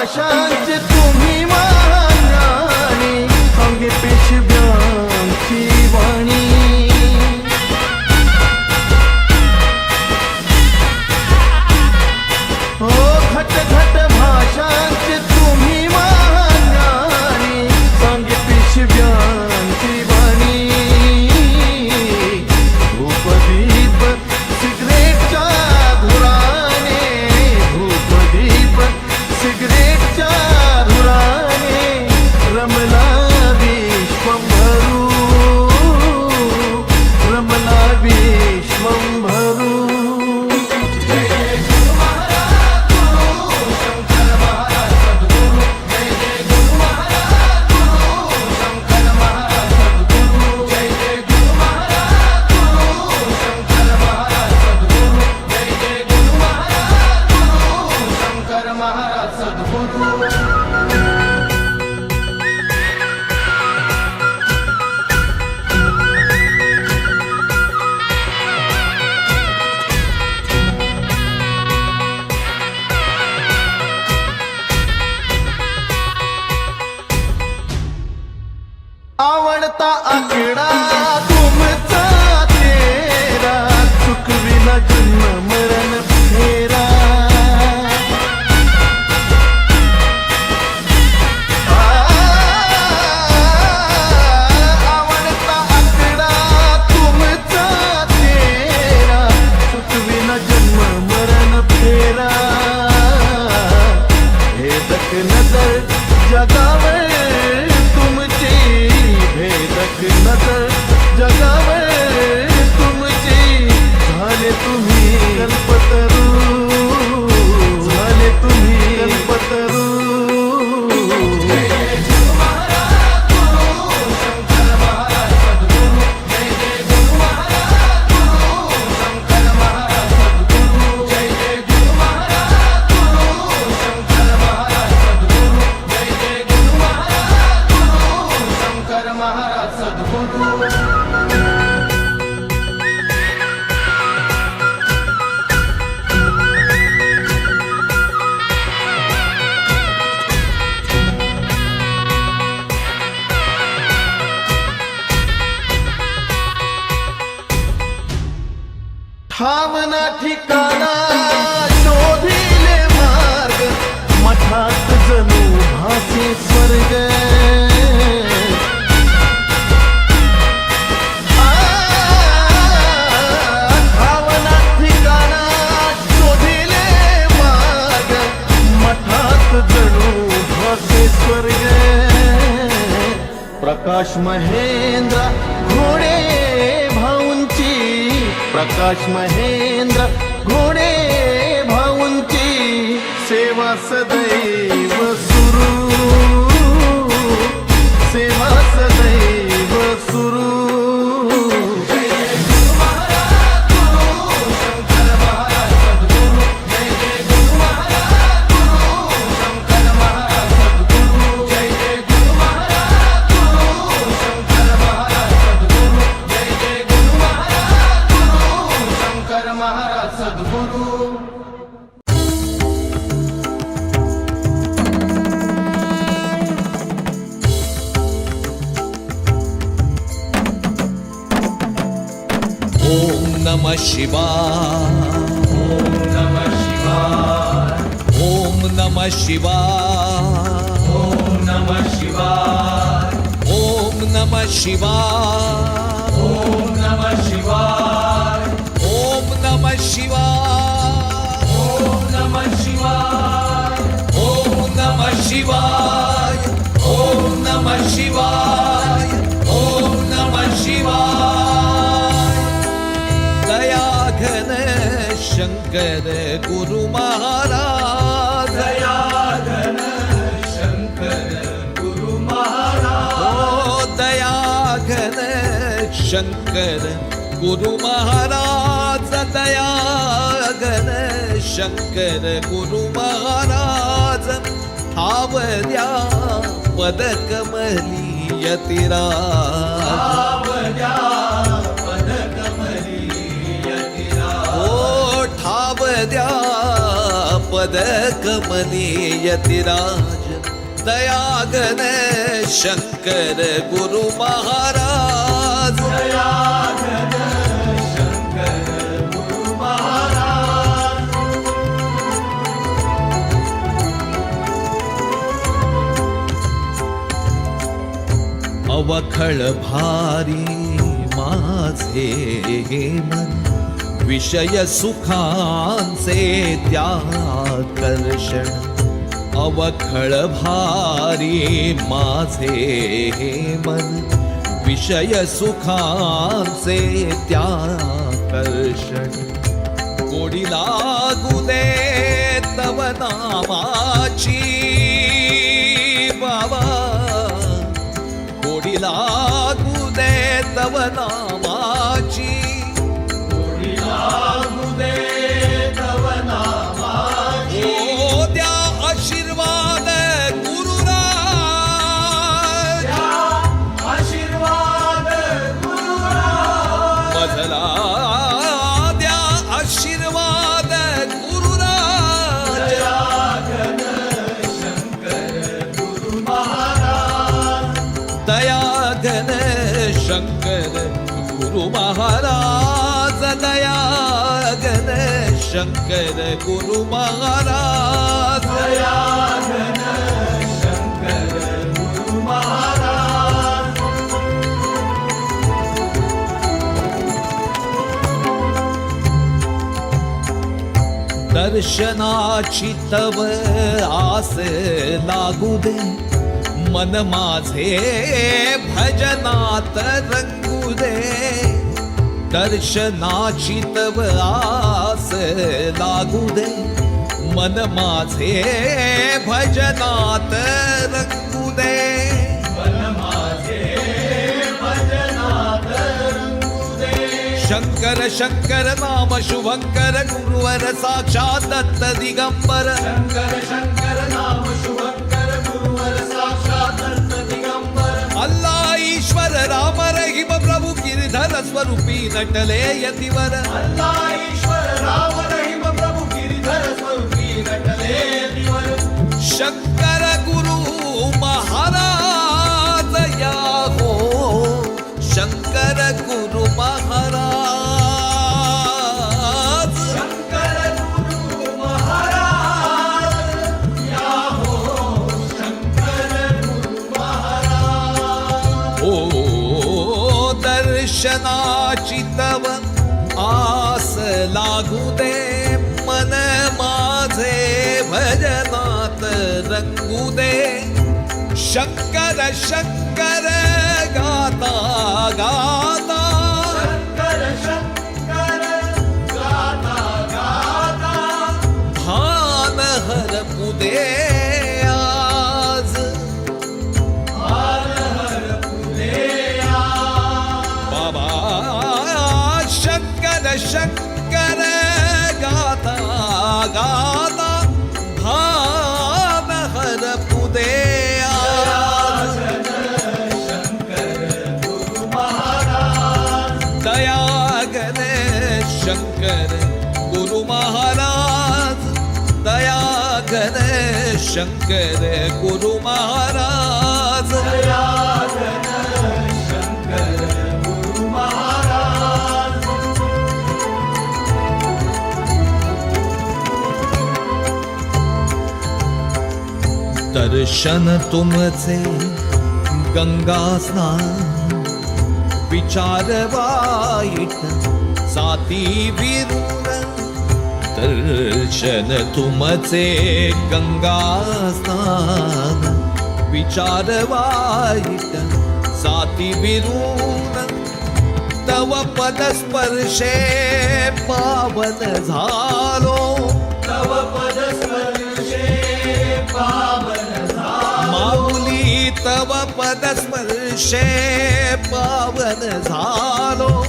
Baixa antes de dormir ठावना ठिकाणा शोधिले मार्ग मठात जणू भासे स्वर्ग. भावना ठिकाणा शोधिले मार्ग मठात जणू भासे स्वर्ग. प्रकाश महेंद्र touch my hand. ಸದ್ಗುರು ಓಂ ನಮ ಶಿವ ಓಂ ನಮ ಶಿವ ಓಂ ನಮ ಶಿವ ಓಂ ನಮ ಶಿವ ಓಂ ನಮ ಶಿವ शिवाय. ॐ नमः शिवाय. दया घन शंकर गुरु महाराज. दया घन शंकर गुरु महाराज. दया घन शंकर गुरु महाराज. दया घन शंकर गुरु महाराज. आवल्या पदकमली यतिरा आवल्या पदकमली यतिरा ओ ठावल्या पदकमली दयागन शंकर गुरु महाराज. दयागन वखळ भारी माझे मन. विषय सुखांचे त्याकर्षण अवखळ भारी माझे मन. विषय सुखांचे त्याकर्षण गोडी लागू दे तव नामाची दे तव नामाची शंकर गुरु महाराज दयाघन शंकर गुरु महाराज दयाघन शंकर गुरु महाराज दर्शनाची तव आस लागू दे मन माझे भजनात रंगू दे दर्शनाची तव आस लागू दे मन माझे भजनात रंगू दे शंकर शंकर नाम शुभंकर गुरुवर साक्षात दत्त दिगंबर. शंकर शंकर नाम शुभंकर. राम रहीम प्रभु गिरिधर स्वरूपी नटले यतिवर. अल्लाह ईश्वर राम रहीम प्रभु गिरिधर स्वरूपी दर्शनाची तव आस लागू दे मन माझे भजनात रंगू दे शंकर शंकर गाता गाता। शंकर शंकर गाता गाता। भान हर पुदे शंकर गुरु महाराज दयागन शंकर गुरु महाराज. दर्शन तुमचे गंगा स्नान विचार वाईट साती विरुर दर्शन तुमचे गंगा स्नान. विचार वाईट साती विरुर तव पदस्पर्शे पावन झालो. तव पदस्पर्शे पावन माऊली तव पदस्पर्शे पावन झालो.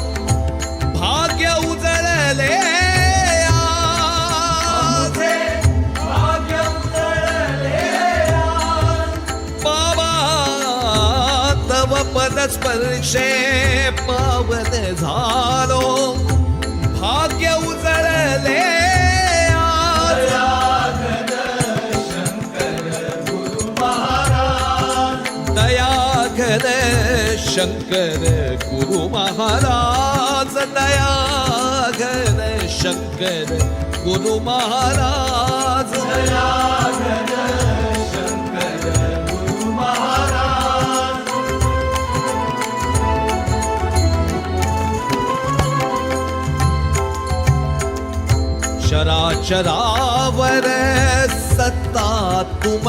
पदस्पर्शे पावन झालो. भाग्य उजळले दयाघर शंकर गुरु महाराज. दयाघर शंकर गुरु महाराज. दया चराचरावर सत्ता तुम